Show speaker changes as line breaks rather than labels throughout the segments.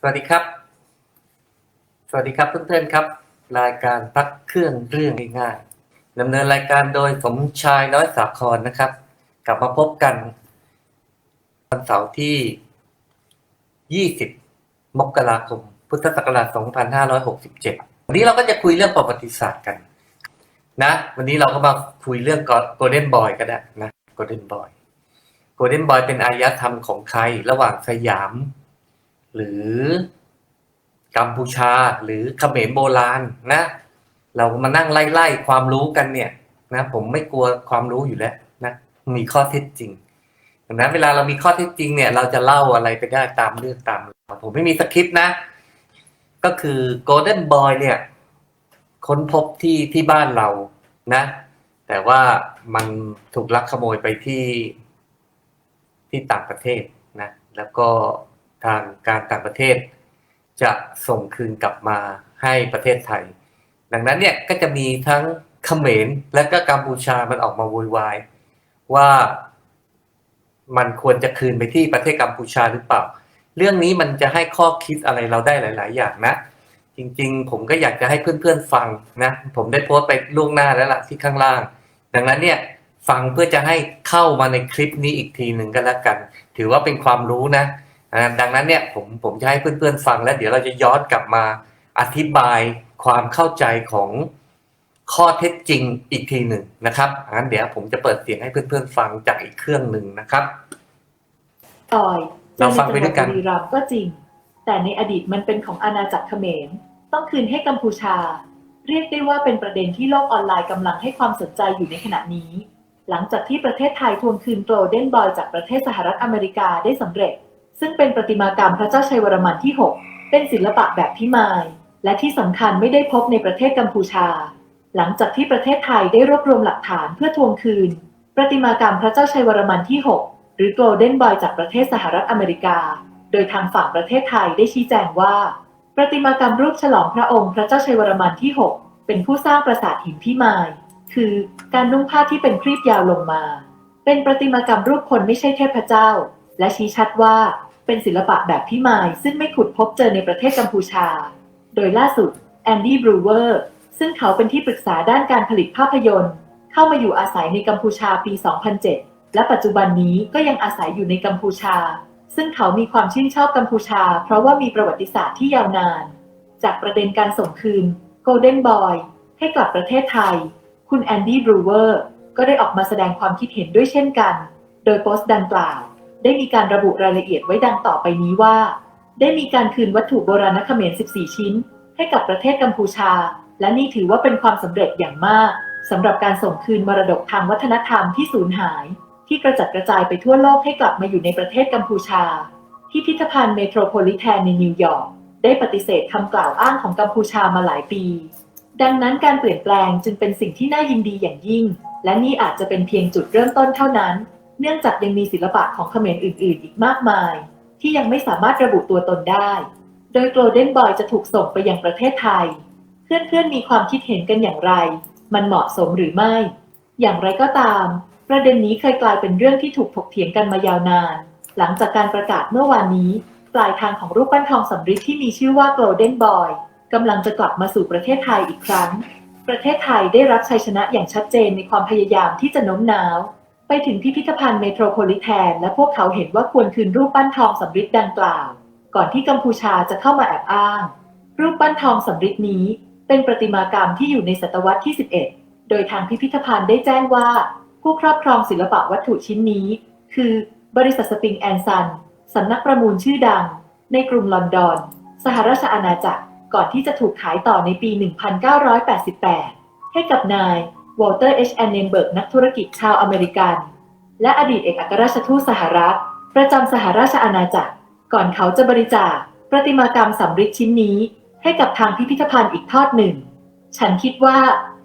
สวัสดีครับ สวัสดีครับเพื่อนๆครับ รายการพักเครื่องเรื่องง่ายๆดำเนินรายการโดยสมชายน้อยสาครนะครับ กลับมาพบกันวันเสาร์ที่ 20 มกราคม พุทธศักราช 2567 วันนี้เราก็จะคุยเรื่องประวัติศาสตร์กัน นะ วันนี้เราก็มาคุยเรื่องโกลเด้นบอยก็ได้นะโกลเด้นบอยโกลเด้นบอยเป็นอารยธรรมของใครระหว่างสยาม หรือกัมพูชาหรือเขมรโบราณนะ เรามานั่งไล่ๆความรู้กันเนี่ยนะผมไม่กลัวความรู้อยู่แล้วนะมีข้อเท็จจริงดังนั้นเวลาเรามีข้อเท็จจริงเนี่ย เราจะเล่าอะไรไปได้ตามเรื่องตามราผมไม่มีสคริปต์นะ ก็คือ Golden Boy เนี่ย ค้นพบที่ที่บ้านเรานะ แต่ว่ามันถูกลักขโมยไปที่ที่ต่างประเทศนะ แล้วก็ ทางการต่างประเทศ จะส่งคืนกลับมาให้ประเทศไทย ดังนั้นเนี่ยก็จะมีทั้งเขมรและก็กัมพูชามันออกมาโวยวายว่ามันควรจะคืนไปที่ประเทศกัมพูชาหรือเปล่า เรื่องนี้มันจะให้ข้อคิดอะไรเราได้หลาย ๆ อย่างนะ จริง ๆ ผมก็อยากจะให้เพื่อน ๆ ฟังนะ ผมได้โพสต์ไปล่วงหน้าแล้วล่ะที่ข้างล่าง ดังนั้นเนี่ยฟังเพื่อจะให้เข้ามาในคลิปนี้อีกทีหนึ่งก็แล้วกัน ถือว่าเป็นความรู้นะ ดังนั้นเนี่ยผมผมจะให้เพื่อนๆฟังแล้ว เดี๋ยวเราจะย้อนกลับมาอธิบายความเข้าใจของข้อเท็จจริงอีกทีหนึ่งนะครับงั้นเดี๋ยวผมจะเปิดเสียงให้เพื่อนๆฟังจากอีกเครื่องหนึ่งนะครับ
ต่อย
เราฟังไปด้วยกัน
ในจังหวัดบุรีรัมย์ก็จริง แต่ในอดีตมันเป็นของอาณาจักรเขมร ต้องคืนให้กัมพูชา เรียกได้ว่าเป็นประเด็นที่โลกออนไลน์กำลังให้ความสนใจอยู่ในขณะนี้ หลังจากที่ประเทศไทยทวงคืนโกลเด้นบอยจากประเทศสหรัฐอเมริกาได้สำเร็จ ซึ่งเป็นประติมากรรมพระเจ้าชัยวรมันที่ 6 เป็นศิลปะแบบพิมาย และที่สำคัญไม่ได้พบในประเทศกัมพูชา หลังจากที่ประเทศไทยได้รวบรวมหลักฐานเพื่อทวงคืน ประติมากรรมพระเจ้าชัยวรมันที่ 6 หรือ Golden Boy จากประเทศสหรัฐอเมริกา โดยทางฝั่งประเทศไทยได้ชี้แจงว่า ประติมากรรมรูปฉลองพระองค์พระเจ้าชัยวรมันที่ 6 เป็นผู้สร้างปราสาทหินพิมาย คือการนุ่งผ้าที่เป็นครีบยาวลงมา เป็นประติมากรรมรูปคนไม่ใช่เทพเจ้า และชี้ชัดว่า เป็นศิลปะแบบพิมาย ซึ่งไม่ขุดพบเจอในประเทศกัมพูชา โดยล่าสุดแอนดี้บรูเวอร์ซึ่งเขาเป็นที่ปรึกษาด้านการผลิตภาพยนตร์ เข้ามาอยู่อาศัยในกัมพูชาปี 2007 และปัจจุบันนี้ก็ยังอาศัยอยู่ในกัมพูชา ซึ่งเขามีความชื่นชอบกัมพูชา เพราะว่ามีประวัติศาสตร์ที่ยาวนาน จากประเด็นการส่งคืน Golden Boy ให้กลับประเทศไทย คุณแอนดี้บรูเวอร์ก็ได้ออกมาแสดงความคิดเห็นด้วยเช่นกัน โดยโพสต์ดังกล่าว ได้มีการระบุรายละเอียดไว้ดังต่อไปนี้ว่า ได้มีการคืนวัตถุโบราณเขมร 14 ชิ้น ให้กับประเทศกัมพูชา และนี่ถือว่าเป็นความสำเร็จอย่างมากสำหรับการส่งคืนมรดกทางวัฒนธรรมที่สูญหาย ที่กระจัดกระจายไปทั่วโลกให้กลับมาอยู่ในประเทศกัมพูชา ที่พิพิธภัณฑ์เมโทรโพลิแทนในนิวยอร์กได้ปฏิเสธคำกล่าวอ้างของกัมพูชามาหลายปี ดังนั้นการเปลี่ยนแปลงจึงเป็นสิ่งที่น่ายินดีอย่างยิ่ง และนี่อาจจะเป็นเพียงจุดเริ่มต้นเท่านั้น เนื่องจากยังมีศิลปะของเขมรอื่น ๆ อีกมากมาย ที่ยังไม่สามารถระบุตัวตนได้ โดย Golden Boy จะถูกส่งไปยังประเทศไทย เพื่อน ๆ มีความคิดเห็นกันอย่างไร มันเหมาะสมหรือไม่ อย่างไรก็ตาม ประเด็นนี้เคยกลายเป็นเรื่องที่ถูกถกเถียงกันมายาวนาน หลังจากการประกาศเมื่อวานนี้ ปลายทางของรูปปั้นทองสำริดที่มีชื่อว่า Golden Boy กำลังจะกลับมาสู่ประเทศไทยอีกครั้ง ประเทศไทยได้รับชัยชนะอย่างชัดเจนในความพยายามที่จะโน้มน้าว ไปถึงพิพิธภัณฑ์เมโทรโพลิแทน และพวกเขาเห็นว่าควรคืนรูปปั้นทองสำริดดังกล่าว ก่อนที่กัมพูชาจะเข้ามาแอบอ้าง รูปปั้นทองสำริดนี้ เป็นประติมากรรมที่อยู่ในศตวรรษที่ 11 โดยทางพิพิธภัณฑ์ได้แจ้งว่า ผู้ครอบครองศิลปะวัตถุชิ้นนี้ คือบริษัทสปริงแอนซันสำนักประมูลชื่อดัง ในกรุงลอนดอน สหราชอาณาจักรก่อนที่จะถูกขายต่อในปี 1988 ให้กับนาย วอลเตอร์เอชแอนเนนเบิร์กนักธุรกิจชาวอเมริกัน และอดีตเอกอัครราชทูตสหรัฐ ประจำสหราชอาณาจักร ก่อนเขาจะบริจาคประติมากรรมสำริดชิ้นนี้ ให้กับทางพิพิธภัณฑ์อีกทอดหนึ่ง ฉันคิดว่า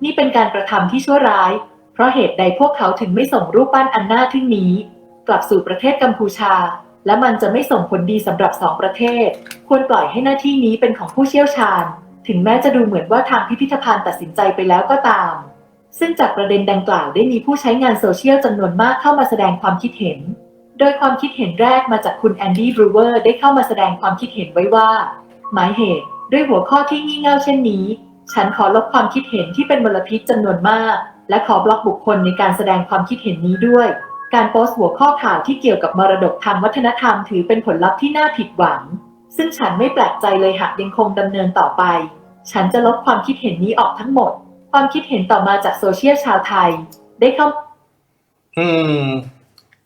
นี่เป็นการกระทำที่ชั่วร้าย เพราะเหตุใดพวกเขาถึงไม่ส่งรูปปั้นอันน่าทึ่งนี้ กลับสู่ประเทศกัมพูชา และมันจะไม่ส่งผลดีสำหรับสองประเทศ ควรปล่อยให้หน้าที่นี้เป็นของผู้เชี่ยวชาญ ถึงแม้จะดูเหมือนว่าทางพิพิธภัณฑ์ตัดสินใจไปแล้วก็ตาม ซึ่งจากประเด็นดังกล่าวได้มีผู้ใช้งานโซเชียลจำนวนมากเข้ามาแสดงความคิดเห็น โดยความคิดเห็นแรกมาจากคุณแอนดี้บรูเวอร์ได้เข้ามาแสดงความคิดเห็นไว้ว่า หมายเหตุด้วยหัวข้อที่งี่เง่าเช่นนี้ ฉันขอลบความคิดเห็นที่เป็นมลพิษจำนวนมาก และขอบล็อกบุคคลในการแสดงความคิดเห็นนี้ด้วย การโพสต์หัวข้อข่าวที่เกี่ยวกับมรดกทางวัฒนธรรมถือเป็นผลลัพธ์ที่น่าผิดหวัง ซึ่งฉันไม่แปลกใจเลยหากยังคงดำเนินต่อไป ฉันจะลบความคิดเห็นนี้ออกทั้งหมด ความคิดเห็นต่อมาจากโซเชียลชาวไทย ได้เข้า
อืม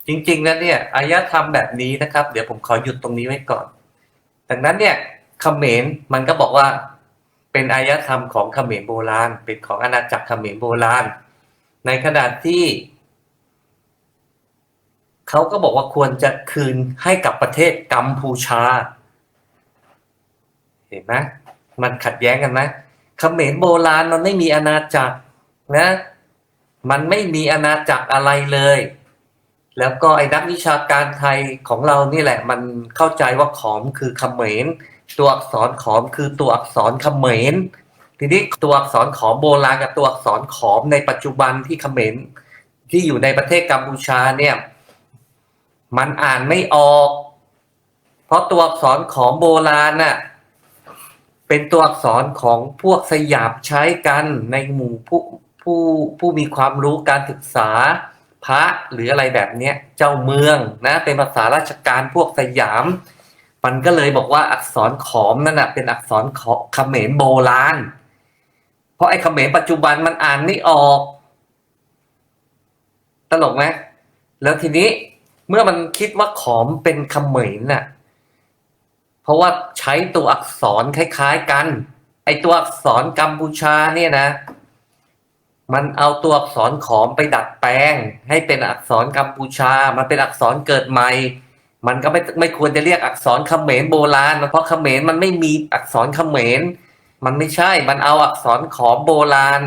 จริงๆแล้วเนี่ยอารยธรรมแบบนี้นะครับ เดี๋ยวผมขอหยุดตรงนี้ไว้ก่อน ดังนั้นเนี่ยเขมรมันก็บอกว่าเป็นอารยธรรมของเขมรโบราณ เป็นของอาณาจักรเขมรโบราณ ในขณะที่เขาก็บอกว่าควรจะคืนให้กับประเทศกัมพูชา เห็นไหมมันขัดแย้งกันไหม เขมรโบราณมันไม่มีอาณาจักรนะ มันไม่มีอาณาจักรอะไรเลย แล้วก็ไอ้นักวิชาการไทยของเรานี่แหละ มันเข้าใจว่าขอมคือเขมรตัวอักษรขอมคือตัวอักษรเขมรทีนี้ตัวอักษรขอมโบราณกับตัวอักษรขอมในปัจจุบันที่เขมรที่อยู่ในประเทศกัมพูชาเนี่ย มันอ่านไม่ออก เพราะตัวอักษรขอมโบราณน่ะ เป็นตัวอักษรของพวกสยามใช้กันในหมู่ผู้ผู้ผู้มีความรู้การศึกษาพระหรืออะไรแบบเนี้ยเจ้าเมืองนะเป็นภาษาราชการพวกสยาม มันก็เลยบอกว่าอักษรขอมนั่นนะเป็นอักษรขอเขมรโบราณ เพราะไอ้เขมรปัจจุบันมันอ่านไม่ออก ตลกไหมแล้วทีนี้เมื่อมันคิดว่าขอมเป็นเขมรน่ะ เพราะว่าใช้ตัวอักษรคล้าย ๆ กัน ไอตัวอักษรกัมพูชาเนี่ยนะ มันเอาตัวอักษรขอมไปดัดแปลง ให้เป็นอักษรกัมพูชา มันเป็นอักษรเกิดใหม่ มันก็ไม่ไม่ควรจะเรียกอักษรเขมรโบราณ เพราะเขมรมันไม่มีอักษรเขมร มันไม่ใช่ มันเอาอักษรขอมโบราณ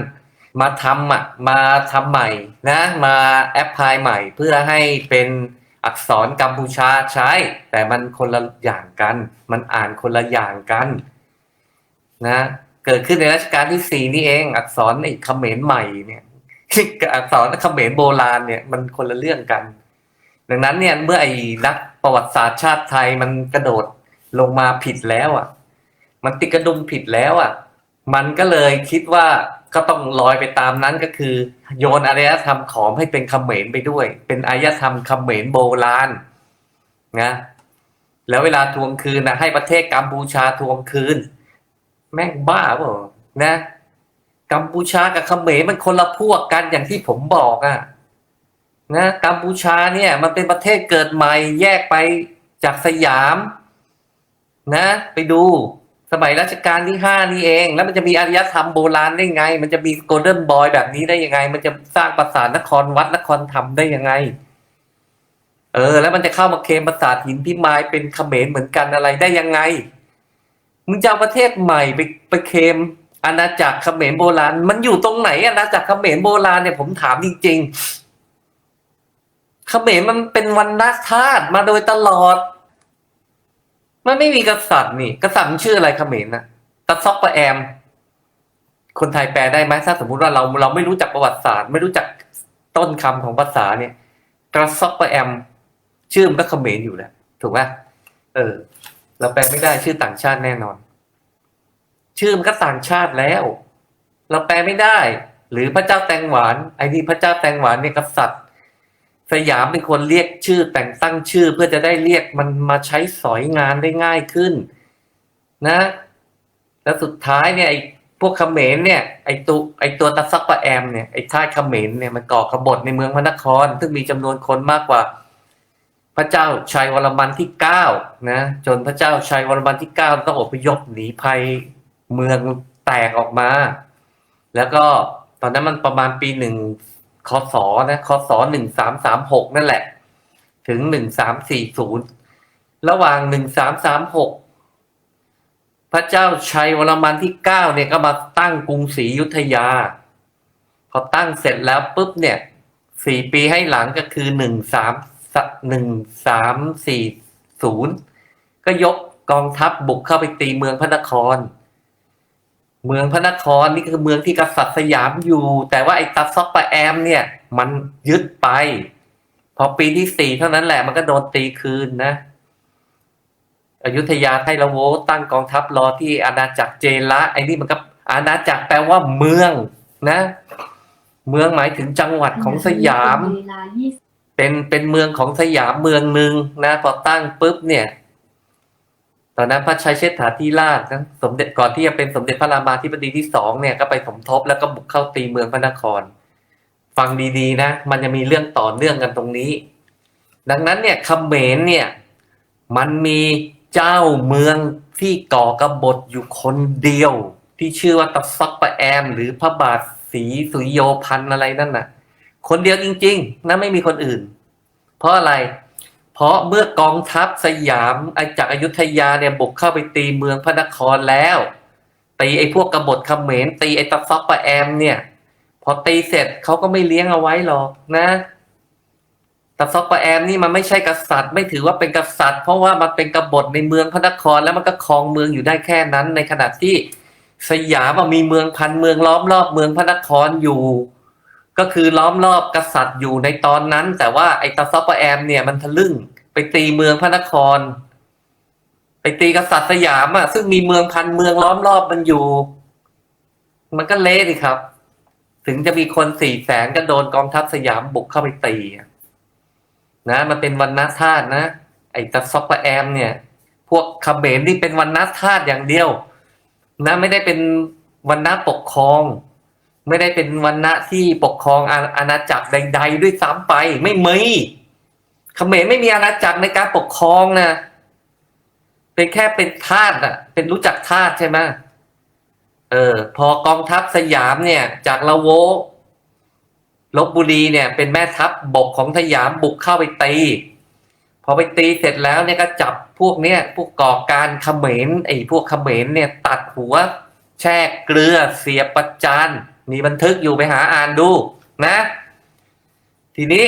มาทำอะมาทำใหม่นะ มาแอปพลายใหม่เพื่อให้เป็น อักษรกัมพูชาใช้ แต่มันคนละอย่างกัน มันอ่านคนละอย่างกันนะเกิดขึ้นในรัชกาลที่สี่นี่เอง อักษรไอ้เขมรใหม่เนี่ยกับอักษรเขมรโบราณเนี่ยมันคนละเรื่องกัน ดังนั้นเนี่ยเมื่อไอ้นักประวัติศาสตร์ชาติไทยมันกระโดดลงมาผิดแล้วอะ มันติดกระดุมผิดแล้วอะ มันก็เลยคิดว่า ก็ต้องลอยไปตามนั้นก็คือ โยนอารยธรรมขอมให้เป็นเขมรไปด้วย เป็นอารยธรรมเขมรโบราณนะแล้วเวลาทวงคืนนะให้ประเทศกัมพูชาทวงคืน แม่งบ้าเปล่านะกัมพูชากับเขมรมันคนละพวกกันอย่างที่ผมบอกอะนะกัมพูชาเนี่ยมันเป็นประเทศเกิดใหม่แยกไปจากสยาม นะ ไปดู สมัยรัชกาลที่ห้านี่เอง แล้วมันจะมีอารยธรรมโบราณได้ไง มันจะมีโกลเด้นบอยแบบนี้ได้ยังไง มันจะสร้างปราสาทนครวัดนครธรรมได้ยังไง เออ แล้วมันจะเข้ามาเคมปราสาทหินพิมายเป็นเขมรเหมือนกันอะไรได้ยังไงมึงจะเอาประเทศใหม่ไปไปเคมอาณาจักรเขมรโบราณ มันอยู่ตรงไหนอาณาจักรเขมรโบราณเนี่ยผมถามจริงๆเขมรมันเป็นวันนาทาสมาโดยตลอด มันไม่มีกษัตริย์นี่ กษัตริย์มันชื่ออะไรเขมรนะตะซอกปะแอม คนไทยแปลได้ไหมถ้าสมมุติว่าเราเราไม่รู้จักประวัติศาสตร์ ไม่รู้จักต้นคำของภาษาเนี่ยกระซอกปะแอม ชื่อมันก็เขมรอยู่แล้วถูกไหมเออ เราแปลไม่ได้ชื่อต่างชาติแน่นอน ชื่อมันก็ต่างชาติแล้ว เราแปลไม่ได้ หรือพระเจ้าแตงหวานไอ้นี่พระเจ้าแตงหวานเนี่ยกษัตริย์ สยามเป็นคนเรียกชื่อแต่งตั้งชื่อเพื่อจะได้เรียกมันมาใช้สอยงานได้ง่ายขึ้น นะ แล้วสุดท้ายเนี่ยไอ้พวกเขมรเนี่ยไอ้ตัวไอ้ตัวตะซักปะแอมเนี่ยไอ้ท่าสเขมรเนี่ยมันก่อขบฏในเมืองพระนคร ซึ่งมีจำนวนคนมากกว่า พระเจ้าชัยวรมันที่เก้านะจนพระเจ้าชัยวรมันที่เก้าต้องอพยพหนีภัยเมืองแตกออกมา แล้วก็ตอนนั้นมันประมาณปีหนึ่ง คศนะคศหนึ่งสามสามหกนั่นแหละ ถึงหนึ่งสามสี่ศูนย์ระหว่างหนึ่งสามสามหกพระเจ้าชัยวรมันที่เก้าเนี่ยก็มาตั้งกรุงศรีอยุธยา พอตั้งเสร็จแล้วปุ๊บเนี่ยสี่ปีให้หลังก็คือหนึ่งสามหนึ่งสามสี่ศูนย์ก็ยกกองทัพบุกเข้าไปตีเมืองพระนคร เมืองพระนครนี่คือเมืองที่กษัตริย์สยามอยู่ แต่ว่าไอ้ตัดซอกปะแอมเนี่ย มันยึดไปพพอปีที่สี่เท่านั้นแหละมันก็โดนตีคืนนะอยุธยาไทยละโวตั้งกองทัพรอที่อาณาจักรเจละไอ้นี่มันก็อาณาจักรแปลว่าเมืองนะ เมืองหมายถึงจังหวัดของสยาม
เวลายี่สิบ
เป็นเป็นเมืองของสยามเมืองหนึ่งนะพอตั้งปุ๊บเนี่ย ตอนนั้นพระชัยเชษฐาธิราชนะสมเด็จก่อนที่จะเป็นสมเด็จพระรามาธิบดีที่สองเนี่ยก็ไปสมทบแล้วก็บุกเข้าตีเมืองพระนคร ฟังดีๆนะ มันจะมีเรื่องต่อเนื่องกันตรงนี้ ดังนั้นเนี่ยเขมรเนี่ยมันมีเจ้าเมืองที่ก่อกบฏอยู่คนเดียว ที่ชื่อว่าตะซักปะแอม หรือพระบาทศรีสุริโยพันธ์อะไรนั่นน่ะ คนเดียวจริงๆนะไม่มีคนอื่น เพราะอะไร เพราะเมื่อกองทัพสยามไอจากอายุทยาเนี่ยบุกเข้าไปตีเมืองพระนครแล้วตีไอพวกกบฏเขมรตีไอตะซักปะแอม เนี่ย พอตีเสร็จเขาก็ไม่เลี้ยงเอาไว้หรอกนะตะซอกปะแอมนี่มันไม่ใช่กษัตริย์ไม่ถือว่าเป็นกษัตริย์ เพราะว่ามันเป็นกบฏในเมืองพระนครแล้วมันก็ครองเมืองอยู่ได้แค่นั้น ในขณะที่สยามอะมีเมืองพันเมืองล้อมรอบเมืองพระนครอยู่ ก็คือล้อมรอบกษัตริย์อยู่ในตอนนั้น แต่ว่าไอ้ตาซอปปะแอมเนี่ยมันทะลึ่งไปตีเมืองพระนคร ไปตีกษัตริย์สยามอะซึ่งมีเมืองพันเมืองล้อมรอบมันอยู่ มันก็เละสิครับ ถึงจะมีคนสี่แสนก็โดนกองทัพสยามบุกเข้าไปตีนะมันเป็นวันนาธาตุนะไอ้ตาซอปปะแอม เนี่ย พวกเขมรนี่เป็นวันนาธาตุอย่างเดียว นะ ไม่ได้เป็นวันนาปกครอง ไม่ได้เป็นวันณะที่ปกครองอาอาณาจักรใด ๆ ด้วยซ้ำไป ไม่มีเขมรไม่มีอาณาจักรในการปกครองนะเป็นแค่เป็นทาสอะ เป็นรู้จักทาสใช่ไหมเออ พอกองทัพสยามเนี่ย จากละโวลบบุรีเนี่ย เป็นแม่ทัพบกของสยามบุกเข้าไปตี พอไปตีเสร็จแล้วเนี่ยก็จับพวกเนี้ยพวกก่อการเขมรไอ้พวกเขมรเนี่ย ตัดหัว แช่เกลือเสียบประจาน มีบันทึกอยู่ไปหาอ่านดูนะ ทีนี้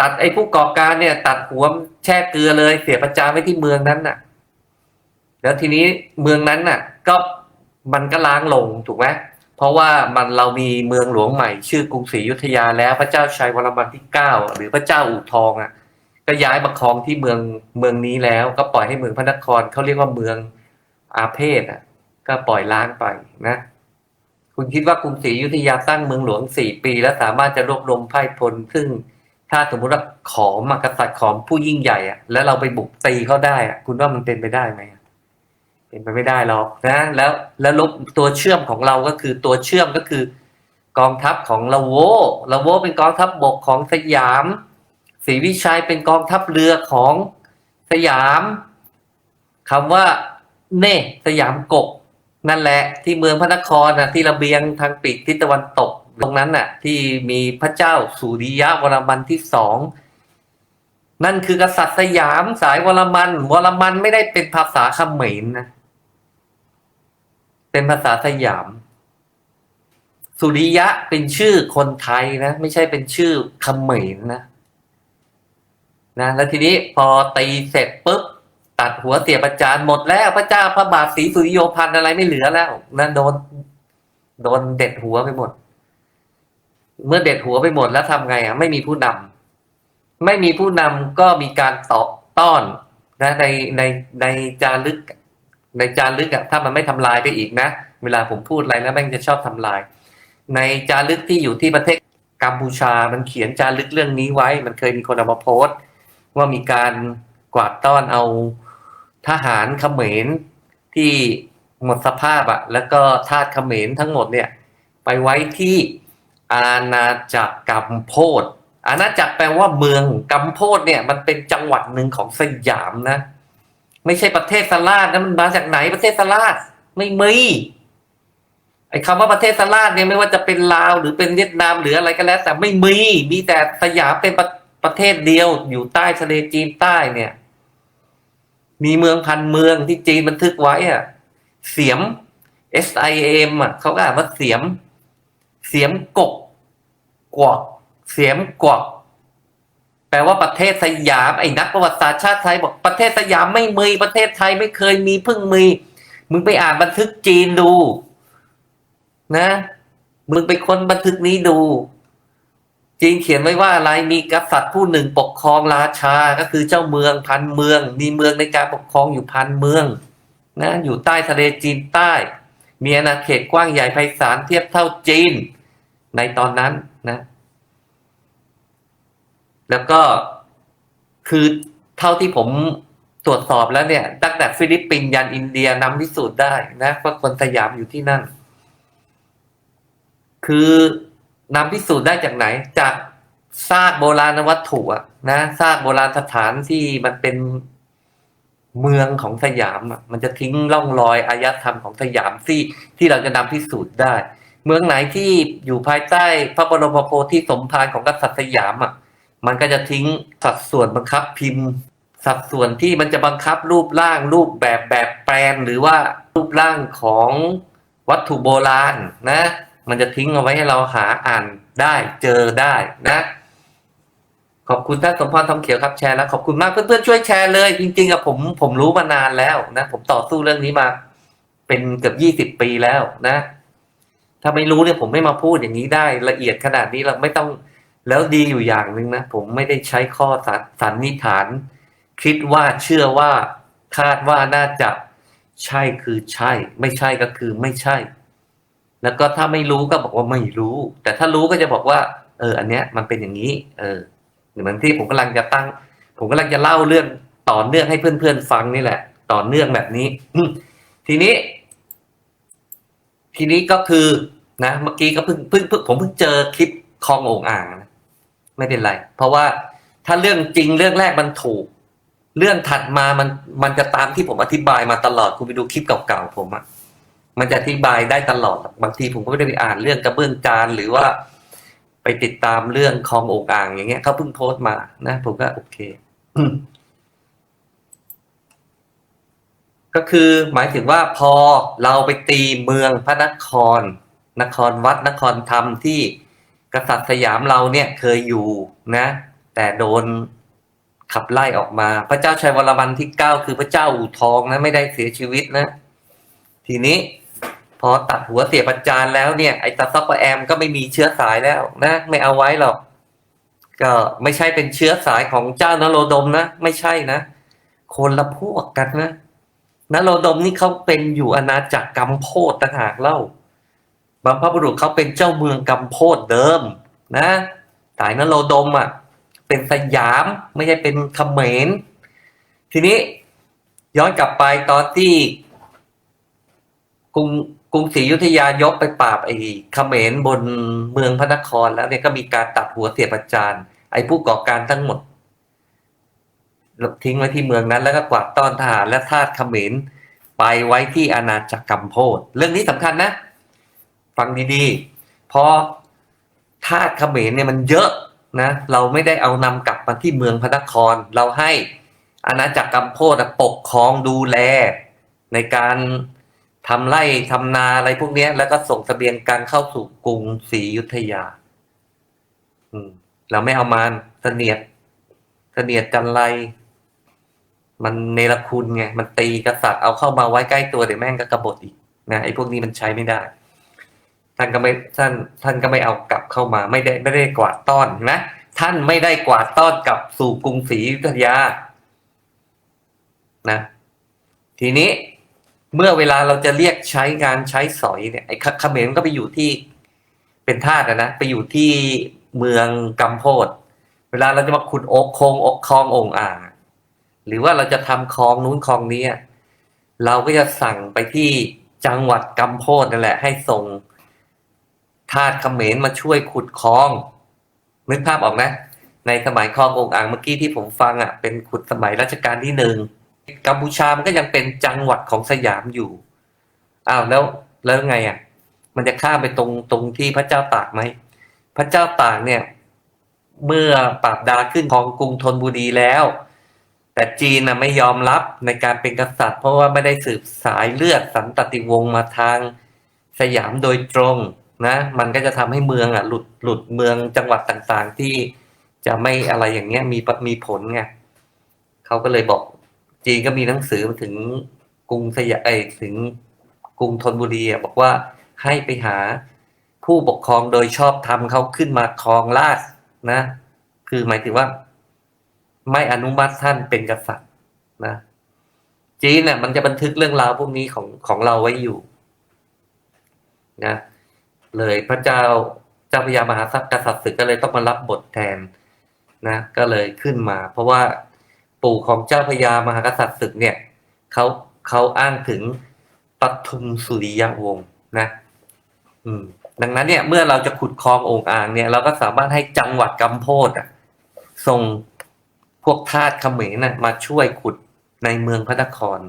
ตัดไอ้ผู้ก่อการเนี่ย ตัดหัวแช่เกลือเลย เสียประจานไว้ที่เมืองนั้นน่ะ แล้วทีนี้เมืองนั้นน่ะ ก็มันก็ล้างลงถูกไหมเพราะว่ามันเรามีเมืองหลวงใหม่ ชื่อกรุงศรีอยุธยาแล้วพระเจ้าชัยวรมันที่เก้าหรือพระเจ้าอู่ทองอะ ก็ย้ายมาครองที่เมืองเมืองนี้แล้ว ก็ปล่อยให้เมืองพระนครเขาเรียกว่าเมืองอาเพศอะ ก็ปล่อยล้างไปนะ คุณคิดว่ากรุงศรีอยุธยาตั้งเมืองหลวงสี่ปี แล้วสามารถจะรวบรวมไพ่พล ซึ่งถ้าสมมติว่าขอมากษัตริย์ของผู้ยิ่งใหญ่อะแล้วเราไปบุกตีเขาได้อะคุณว่ามันเป็นไปได้ไหมเป็นไปไม่ได้หรอกนะ แล้วแล้วลบตัวเชื่อมของเราก็คือตัวเชื่อมก็คือกองทัพของละโวละโวเป็นกองทัพบกของสยามศรีวิชัยเป็นกองทัพเรือของสยามคำว่าเน่สยามกก นั่นแหละที่เมืองพระนครนะที่ระเบียงทางปีกทิศตะวันตก ตรงนั้นน่ะ ที่มีพระเจ้าสุริยะวรมันที่สองนั่นคือกษัตริย์สยามสายวรมัน วรมันไม่ได้เป็นภาษาเขมรนะเป็นภาษาสยาม สุริยะเป็นชื่อคนไทยนะ ไม่ใช่เป็นชื่อเขมรนะนะแล้วทีนี้พอตีเสร็จปุ๊บ ตัดหัวเสียประจานหมดแล้วพระเจ้าพระบาทศรีสุริโยพันธ์อะไรไม่เหลือแล้วนั่นโดน โดนเด็ดหัวไปหมด เมื่อเด็ดหัวไปหมดแล้วทำไงอะไม่มีผู้นำไม่มีผู้นำก็มีการต่อต้อนนะในในในจารึก ในจารึกอะถ้ามันไม่ทำลายไปอีกนะเวลาผมพูดอะไรแล้วแม่งจะชอบทำลาย ในจารึกที่อยู่ที่ประเทศกัมพูชามันเขียนจารึกเรื่องนี้ไว้ มันเคยมีคนเอามาโพสต์ ว่ามีการกวาดต้อนเอา ทหารเขมรที่หมดสภาพอะแล้วก็ทาสเขมรทั้งหมดเนี่ย ไปไว้ที่อาณาจักรกัมโพดอาณาจักรแปลว่าเมืองกัมโพดเนี่ย มันเป็นจังหวัดหนึ่งของสยามนะ ไม่ใช่ประเทศสลาดนะมันมาจากไหนประเทศสลาดไม่มีไอ้คำว่าประเทศสลาดเนี่ยไม่ว่าจะเป็นลาวหรือเป็นเวียดนามหรืออะไรก็แล้ว แต่ไม่มีมีแต่สยามเป็นประประเทศเดียวอยู่ใต้ทะเลจีนใต้เนี่ย มีเมืองพันเมืองที่จีนบันทึกไว้อะเสียม S I M อะเขาก็อ่านว่าเสียม เสียมกกกวกเสียมกวกแปลว่าประเทศสยามไอ้นักประวัติศาสตร์ชาติไทยบอกประเทศสยามไม่มีประเทศไทยไม่เคยมีเพิ่งมีมึงไปอ่านบันทึกจีนดู นะมึงไปค้นบันทึกนี้ดู จีนเขียนไว้ว่าอะไรมีกษัตริย์ผู้หนึ่งปกครองราชาก็คือเจ้าเมืองพันเมือง มีเมืองในการปกครองอยู่พันเมืองนะอยู่ใต้ทะเลจีนใต้ มีอาณาเขตกว้างใหญ่ไพศาลเทียบเท่าจีน ในตอนนั้นนะ แล้วก็คือเท่าที่ผมตรวจสอบแล้วเนี่ยตั้งแต่ฟิลิปปินส์ยันอินเดียนำพิสูจน์ได้นะว่าคนสยามอยู่ที่นั่น คือ นำพิสูจน์ได้จากไหน จากซากโบราณวัตถุอะนะซากโบราณสถานที่มันเป็นเมืองของสยามอะมันจะทิ้งร่องรอยอารยธรรมของสยามที่ที่เราจะนำพิสูจน์ได้ เมืองไหนที่อยู่ภายใต้พระบรมโพธิสมภารของกษัตริย์สยามอะมันก็จะทิ้งสัดส่วนบังคับพิมพ์ สัดส่วนที่มันจะบังคับรูปร่างรูปแบบแบบแปลนหรือว่ารูปร่างของวัตถุโบราณนะ มันจะทิ้งเอาไว้ให้เราหาอ่านได้เจอได้นะ ขอบคุณท่านสมพรทองเขียวครับแชร์แล้วขอบคุณมากเพื่อนๆช่วยแชร์เลย จริงๆอะผมผมรู้มานานแล้วนะผมต่อสู้เรื่องนี้มา เป็นเกือบยี่สิบปีแล้วนะ ถ้าไม่รู้เนี่ยผมไม่มาพูดอย่างนี้ได้ ละเอียดขนาดนี้เราไม่ต้องแล้วดีอยู่อย่างหนึ่งนะผมไม่ได้ใช้ข้อสันสันนิษฐาน คิดว่าเชื่อว่าคาดว่าน่าจะใช่คือใช่ ไม่ใช่ก็คือไม่ใช่ แล้วก็ถ้าไม่รู้ก็บอกว่าไม่รู้ แต่ถ้ารู้ก็จะบอกว่า เออ อันเนี้ยมันเป็นอย่างนี้ เออเหมือนที่ผมกำลังจะตั้ง ผมกำลังจะเล่าเรื่องต่อเนื่องให้เพื่อนๆฟังนี่แหละ ต่อเนื่องแบบนี้ทีนี้ ทีนี้ก็คือนะเมื่อกี้ก็เพิ่งเพิ่งเพิ่งผมเพิ่งเจอคลิปคลองโอ่งอ่างนะไม่เป็นไร เพราะว่าถ้าเรื่องจริงเรื่องแรกมันถูก เรื่องถัดมามันมันจะตามที่ผมอธิบายมาตลอดคุณไปดูคลิปเก่าๆผมอะ มันจะอธิบายได้ตลอด บางทีผมก็ไม่ได้ไปอ่านเรื่องกระเบื้องจานหรือว่าไปติดตามเรื่องคลองโอ่งอ่างอย่างเงี้ยเขาเพิ่งโพสต์มานะ ผมก็โอเค ก็คือหมายถึงว่าพอเราไปตีเมืองพระนคร นครวัดนครธรรมที่กษัตริย์สยามเราเนี่ยเคยอยู่นะ แต่โดนขับไล่ออกมา พระเจ้าชัยวรมันที่เก้าคือพระเจ้าอู่ทองนะ ไม่ได้เสียชีวิตนะ ทีนี้ พอตัดหัวเสียประจานแล้วเนี่ยไอ้ตาซับปะแอมก็ไม่มีเชื้อสายแล้วนะไม่เอาไว้หรอก ก็ไม่ใช่เป็นเชื้อสายของเจ้านโรดมนะ ไม่ใช่นะ คนละพวกกันนะนโรดมนี่เขาเป็นอยู่อาณาจักรกัมโพดต่างหากเล่าบรรพบุรุษเขาเป็นเจ้าเมืองกัมโพดเดิม นะสายนโรดมอะ เป็นสยามไม่ใช่เป็นเขมรทีนี้ย้อนกลับไปตอนที่กรุง กรุงศรีอยุธยายกไปปราบไอ้เขมรบนเมืองพระนครแล้วเนี่ยก็มีการตัดหัวเสียประจานไอ้ผู้ก่อการทั้งหมดทิ้งไว้ที่เมืองนั้น แล้วก็กวาดต้อนทหารและทาสเขมรไปไว้ที่อาณาจักรกัมโพดเรื่องนี้สำคัญนะ ฟังดีๆเพราะทาสเขมรเนี่ยมันเยอะนะ เราไม่ได้เอานำกลับมาที่เมืองพระนคร เราให้อาณาจักรกัมโพดปกครองดูแลในการ ทำไร่ทำนาอะไรพวกเนี้ยแล้วก็ส่งเสบียงการเข้าสู่กรุงศรีอยุธยา อืมเราไม่เอามาเสนียดเสนียดจันไร มันเนรคุณไง มันตีกษัตริย์เอาเข้ามาไว้ใกล้ตัวเดี๋ยวแม่งก็กบฏอีกนะไอ้พวกนี้มันใช้ไม่ได้ ท่านก็ไม่ท่านท่านก็ไม่เอากลับเข้ามา ไม่ได้ไม่ได้กวาดต้อนนะท่านไม่ได้กวาดต้อนกลับสู่กรุงศรีอยุธยานะ ทีนี้ เมื่อเวลาเราจะเรียกใช้งานใช้สอยเนี่ยไอ้เขมรก็ไปอยู่ที่เป็นทาสนะไปอยู่ที่เมืองกัมโพดเวลาเราจะมาขุดอกคงอกคลององอ่างหรือว่าเราจะทำคลองนู้นคลองนี้เราก็จะสั่งไปที่จังหวัดกัมโพดนั่นแหละ ให้ส่งทาสเขมรมาช่วยขุดคลองนึกภาพออกนะในสมัยคลององอ่างเมื่อกี้ที่ผมฟังอะเป็นขุดสมัยรัชกาลที่หนึ่ง กัมพูชามันก็ยังเป็นจังหวัดของสยามอยู่อ้าวแล้วแล้วไงอะ มันจะข้ามไปตรงตรงที่พระเจ้าตากไหมพระเจ้าตากเนี่ย เมื่อปราบดาขึ้นของกรุงธนบุรีแล้ว แต่จีนน่ะไม่ยอมรับในการเป็นกษัตริย์ เพราะว่าไม่ได้สืบสายเลือดสันตติวงศ์มาทางสยามโดยตรงนะมันก็จะทำให้เมืองอะหลุดหลุดเมืองจังหวัดต่างๆที่จะไม่อะไรอย่างเงี้ยมีมีผลไงเขาก็เลยบอก จีนก็มีหนังสือมาถึงกรุงสยามไอถึงกรุงธนบุรีบอกว่าให้ไปหาผู้ปกครองโดยชอบธรรมเขาขึ้นมาครองราชนะ คือหมายถึงว่า ไม่อนุมัติท่านเป็นกษัตริย์นะจีนเนี่ยมันจะบันทึกเรื่องราวพวกนี้ของของเราไว้อยู่นะเลยพระเจ้าเจ้าพระยามหาสักกษัตริย์ศึกก็เลยต้องมารับบทแทนนะ ก็เลยขึ้นมา เพราะว่า ปู่ของเจ้าพระยามหากษัตริย์ศึกเนี่ยเขาเขาอ้างถึงปทุมสุริยวงศ์นะอืมดังนั้นเนี่ยเมื่อเราจะขุดคลององอ่างเนี่ย เราก็สามารถให้จังหวัดกำโพดอะส่งพวกทาสเขมรน่ะมาช่วยขุดในเมืองพระนคร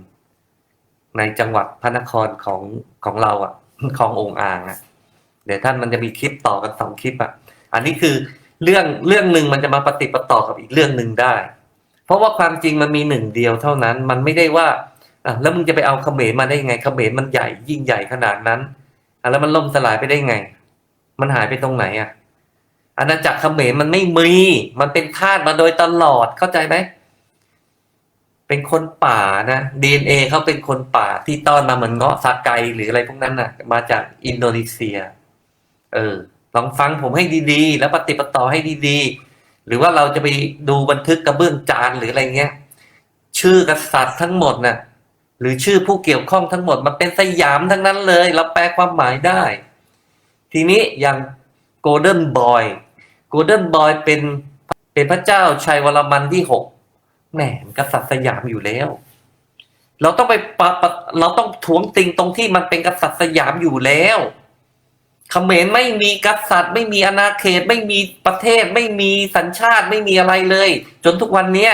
ในจังหวัดพระนครของของเราอะขององอ่างอะเดี๋ยวท่านมันจะมีคลิปต่อกันสองคลิปอะ อันนี้คือเรื่องเรื่องหนึ่งมันจะมาปฏิปต่อกับอีกเรื่องหนึ่งได้ เพราะว่าความจริงมันมีหนึ่งเดียวเท่านั้น มันไม่ได้ว่าอะแล้วมึงจะไปเอาเขมรมาได้ยังไงเขมรมันใหญ่ยิ่งใหญ่ขนาดนั้นอะแล้วมันล่มสลายไปได้ไง มันหายไปตรงไหนอะอาณาจักรเขมรมันไม่มี มันเป็นทาสมาโดยตลอดเข้าใจไหมเป็นคนป่านะดีเอเขาเป็นคนป่าที่ต้อนมาเหมือนเงาะซาไกหรืออะไรพวกนั้นน่ะ มาจากอินโดนีเซีย เออลองฟังผมให้ดีๆ แล้วปฏิปต่อให้ดีๆ หรือว่าเราจะไปดูบันทึกกระเบื้องจานหรืออะไรเงี้ย ชื่อกษัตริย์ทั้งหมดน่ะหรือชื่อผู้เกี่ยวข้องทั้งหมดมันเป็นสยามทั้งนั้นเลย เราแปลความหมายได้ ทีนี้อย่างโกลเด้นบอยโกลเด้นบอยเป็นเป็นพระเจ้าชัยวรมันที่หกแหมกษัตริย์สยามอยู่แล้ว เราต้องไปปปะเราต้องทวงติงตรงที่มันเป็นกษัตริย์สยามอยู่แล้ว เขมรไม่มีกษัตริย์ ไม่มีอาณาเขต ไม่มีประเทศ ไม่มีสัญชาติไม่มีอะไรเลย จนทุกวันเนี้ย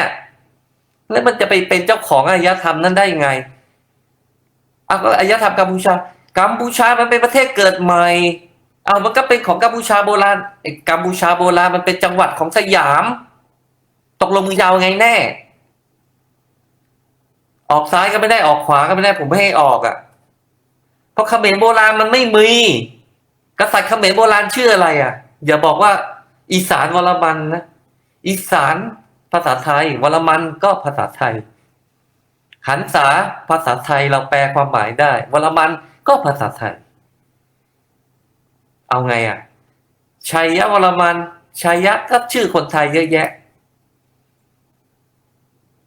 แล้วมันจะไปเป็นเจ้าของอารยธรรมนั้นได้ไงเอาก็อารยธรรมกัมพูชา กัมพูชามันเป็นประเทศเกิดใหม่เอามันก็เป็นของกัมพูชาโบราณกัมพูชาโบราณมันเป็นจังหวัดของสยาม ตกลงมึงยาวไงแน่ ออกซ้ายก็ไม่ได้ออกขวาก็ไม่ได้ผมไม่ให้ออกอะ่ะ เพราะเขมรโบราณมันไม่มี กษัตริย์เขมรโบราณชื่ออะไรอะ อย่าบอกว่า อีสานวรมันนะอีสานภาษาไทย วรมันก็ภาษาไทย หันษาภาษาไทยเราแปลความหมายได้ วรมันก็ภาษาไทย เอาไงอะชัยยะวรมันชัยยะก็ชื่อคนไทยเยอะแยะ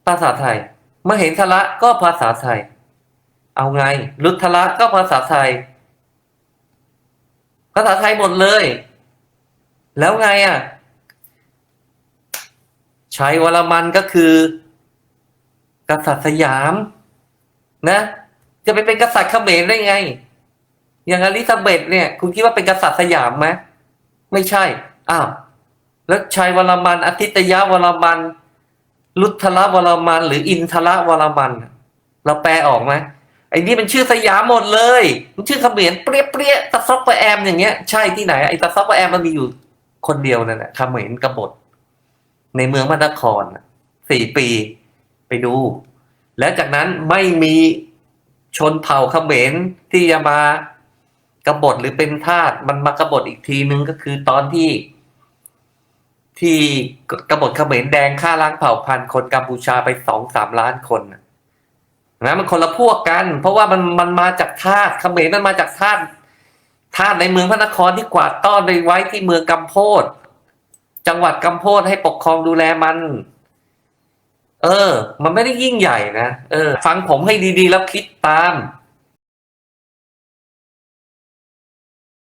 ภาษาไทยมเห็นทละก็ภาษาไทย เอาไงลุทธละก็ภาษาไทย ภาษาไทยหมดเลย แล้วไงอะ ชัยวรมันก็คือกษัตริย์สยาม นะ จะไปเป็นกษัตริย์เขมรได้ไง อย่างอลิซาเบธเนี่ย คุณคิดว่าเป็นกษัตริย์สยามไหมไม่ใช่ อ้าว แล้วชัยวรมันอาทิตยวรมัน ลุทธละวรมัน หรืออินทละวรมัน เราแปลออกไหม ไอ้นี่มันชื่อสยามหมดเลยมันชื่อเขมรเปรี้ยเปรี้ยตะซอกปะแอมอย่างเงี้ยใช่ที่ไหนไอ้ตะซอกปะแอมมันมีอยู่คนเดียวนั่นแหละเขมรกบฏในเมืองพระนครสี่ปีไปดู แล้วจากนั้นไม่มีชนเผ่าเขมรที่จะมากบฏหรือเป็นทาสมันมากบฏอีกทีนึงก็คือตอนที่ ที่กบฏเขมรแดงฆ่าล้างเผ่าพันธุ์คนกัมพูชาไปสองสามล้านคนนะ นะมันคนละพวกกัน เพราะว่ามันมันมาจากธาตุเขมรมันมาจากธาตุธาตุในเมืองพระนครที่กวาดต้อนไปไว้ที่เมืองกำโพดจังหวัดกำโพดให้ปกครองดูแลมัน เออ มันไม่ได้ยิ่งใหญ่นะเออ ฟังผมให้ดีๆแล้วคิดตาม